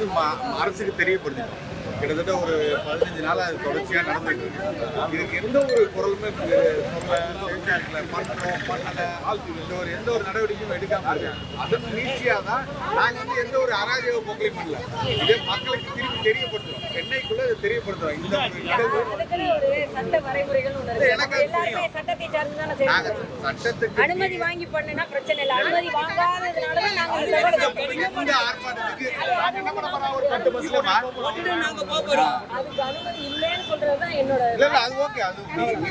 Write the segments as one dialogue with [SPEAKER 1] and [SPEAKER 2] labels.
[SPEAKER 1] வந்து ம- அரசுக்கு தெரியப்படுத்திட்டோம். கிட்டத்தட்ட ஒரு பதினஞ்சு நாள் அது தொடர்ச்சியாக நடந்துட்டு இருக்கு. இதுக்கு எந்த ஒரு குரலுமே பண்ணுறோம் பண்ணலை இந்த ஒரு எந்த ஒரு நடவடிக்கையும் எடுக்காம இருக்காங்க. அதன் நீட்சியாக தான் நாங்கள் வந்து எந்த ஒரு அராஜக போக்கலையும் பண்ணல. இதே மக்களுக்கு திருப்பி தெரியப்படுத்துறோம். சென்னைக்குள்ள இதை தெரியப்படுத்துறோம். இந்த நாங்கள். சட்டத்துக்கு
[SPEAKER 2] அனுமதி வாங்கி பண்ணுனா பிரச்சனை இல்லை. அனுமதி நாங்க தகவலை
[SPEAKER 1] இந்த ஆர்ப்பாட்டத்துக்கு? நாங்கள்
[SPEAKER 2] அதுக்கு அனுமதி இல்லைன்னு சொல்றதுதான் என்னோட
[SPEAKER 1] இல்ல இல்ல அது ஓகே. அது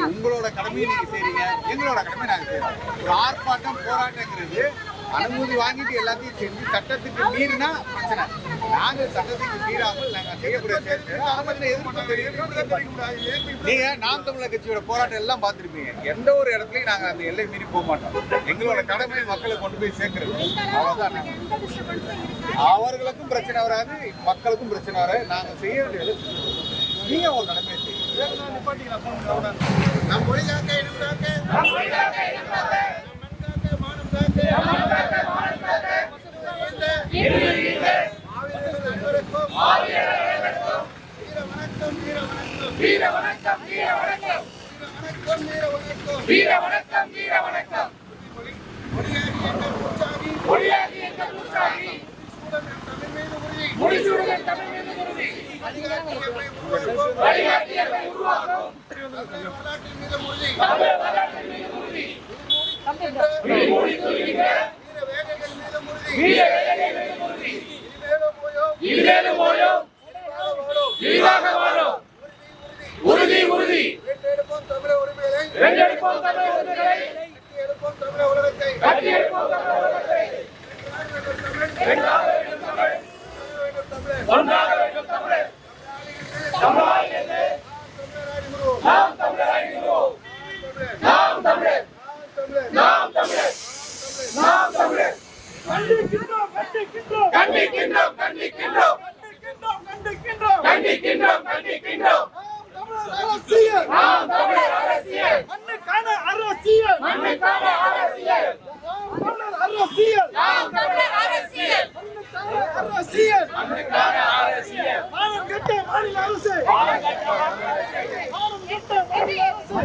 [SPEAKER 1] உங்களோட கடமையை நீங்க செய்றீங்க. எங்களோட கடமை நாங்க ஒரு ஆர்ப்பாட்டம் போராட்டங்கிறது அனுமதி வாங்கிட்டு எல்லாத்தையும் செஞ்சு சட்டத்துக்கு மீறினா பிரச்சனை. நாங்க சட்டத்துக்கு மீறாமல் நாங்க செய்யக்கூடிய நீங்க நாம் தமிழர் கட்சியோட போராட்டம் எல்லாம் பார்த்திருப்பீங்க. எந்த ஒரு இடத்துலயும் நாங்க அந்த எல்லை மீறி போக மாட்டோம். எங்களோட கடமை மக்களை கொண்டு போய் சேர்க்கிறது. அவ்வளவுதான் நாங்க. அவர்களுக்கும் பிரச்சனை வராது மக்களுக்கும் பிரச்சனை வராது. நாங்க செய்ய வேண்டியது நீங்க உங்க கடமையை செய்யுங்க.
[SPEAKER 3] நம் மொழி வீர வணக்கம். வீர வணக்கம் வீர வணக்கம் வீர வணக்கம் மொழியாகி தமிழ் மீது உறுதி உருவாக்கும் வரலாற்றின் மீது உறுதி உறுதி. உறுதி வென்றெடுப்போம் உரிமைகளை வென்றெடுப்போம் உலகத்தை உலகத்தை வேண்டும் தமிழ் ஒன்றாக வேண்டும் தமிழ் என்று நாம் தமிழராய் விடுவோம் நாம் தமிழர் நாம் தமிழர் நாம் தமிழர் கண்டிக்கின்றோம் கண்டிக்கின்றோம் கண்டிக்கின்றோம் கண்டிக்கின்றோம் கண்டிக்கின்றோம் நாம் தமிழர் அரசியல் மண்ணுக்கான அரசியல் மண்ணுக்கான அரசியல் நாம் தமிழர் அரசியல் அரசியல் மண்ணுக்கான அரசியல் மாநில அரசு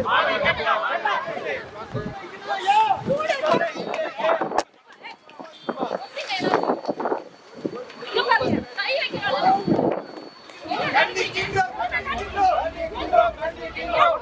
[SPEAKER 3] மானம் கட்ட மாநில அரசு கண்டிக்கின்றோம் கண்டிக்கின்றோம் கண்டிக்கின்றோம்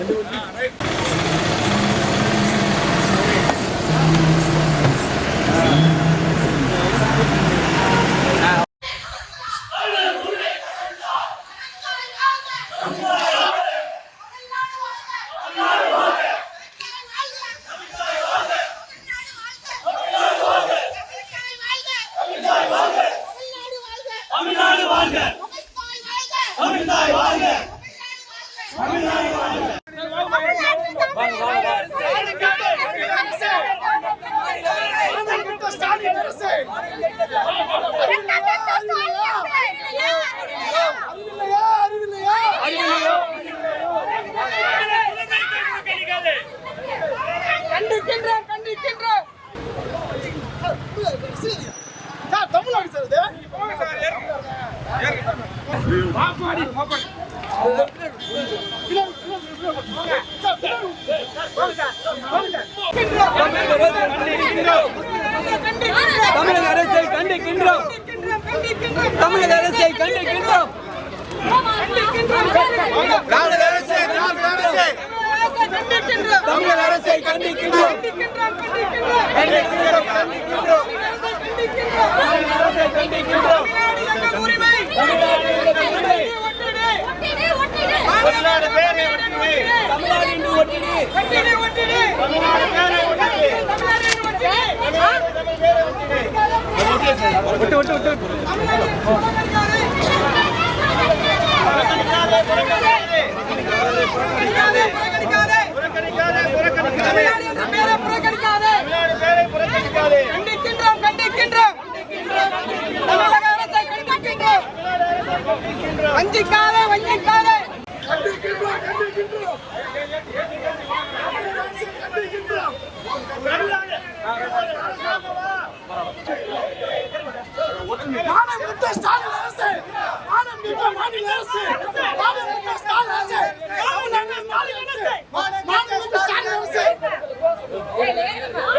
[SPEAKER 3] Ah, ఎందుకు கண்டிக்கின்றோம் சார் தமிழ்நாடு சார் இது
[SPEAKER 4] தமிழக அரசை கண்டிக்கின்றோம். தமிழக அரசை கண்டிக்கின்றோம்.
[SPEAKER 1] திராவிட அரசு
[SPEAKER 4] தமிழக அரசை கண்டிக்கின்றோம். கண்டிக்கின்றோம். கண்டிக்கின்றோம். தமிழக அரசை கண்டிக்கின்றோம். தமிழ்நாடு உரிமை தமிழ்நாடு பேரை ஒட்டிடு தமிழ்நாடு என்று ஒட்டிடு தமிழ்நாடு பேரை ஒட்டிடு விட்டு விட்டு விட்டு
[SPEAKER 3] கண்டிக்கின்றோம் கண்டிக்கின்றோம். தமிழக அரசை கண்டிக்கின்றோம் வஞ்சிக்காதே Helena. É,